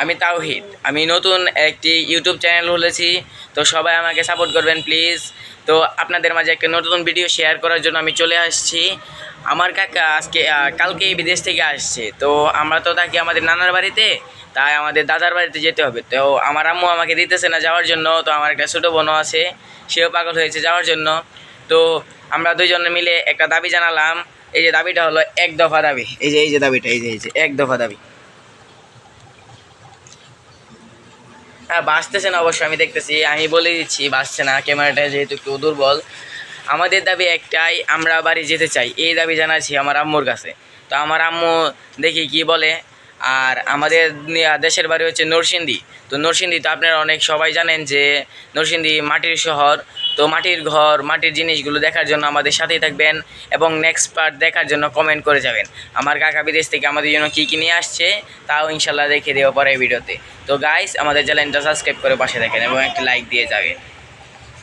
আমি তাওহিদ। আমি নতুন একটি ইউটিউব চ্যানেল খুলেছি তো সবাই আমাকে সাপোর্ট করবেন প্লিজ তো আপনাদের মাঝে একটা নতুন ভিডিও শেয়ার করার জন্য আমি চলে আসছি। আমার কাকা আজকে আহ, কালকেই বিদেশ থেকে আসছে তো আমরা তো থাকি আমাদের নানার বাড়িতে তাই আমাদের দাদার বাড়িতে যেতে হবে। তো আমার আম্মু আমাকে দিতেছে না যাওয়ার জন্য তো আমার একটা ছোটো বোনও আছে সেও পাগল হয়েছে যাওয়ার জন্য। তো আমরা দুইজনে মিলে একটা দাবি জানালাম এই যে দাবিটা হলো এক দফা দাবি এই যে এই যে দাবিটা এই যে এই যে এক দফা দাবি। হ্যাঁ বাঁচতেছে না অবশ্যই আমি দেখতেছি। আমি বলে দিচ্ছি বাঁচছে না ক্যামেরাটা যেহেতু একটু দুর্বল। আমাদের দাবি একটাই, আমরা বাড়ি যেতে চাই। এই দাবি জানাচ্ছি আমার আম্মুর কাছে। তো আমার আম্মু দেখি কি বলে, আর আমাদের দেশের বাড়ি হচ্ছে নরসিংদী। তো নরসিংদী তো আপনারা অনেক সবাই জানেন যে, নরসিংদী মাটির শহর। তো মাটির ঘর, মাটির জিনিসগুলো দেখার জন্য আমাদের সাথেই থাকবেন এবং নেক্সট পার্ট দেখার জন্য কমেন্ট করে যাবেন। আমার কাকা বিদেশ থেকে আমাদের জন্য কী কী নিয়ে আসছে, তাও ইনশাল্লাহ দেখে দেবো পরে ভিডিওতে। তো গাইস আমাদের চ্যানেলটা সাবস্ক্রাইব করে পাশে দেখেন এবং একটি লাইক দিয়ে যাবেন।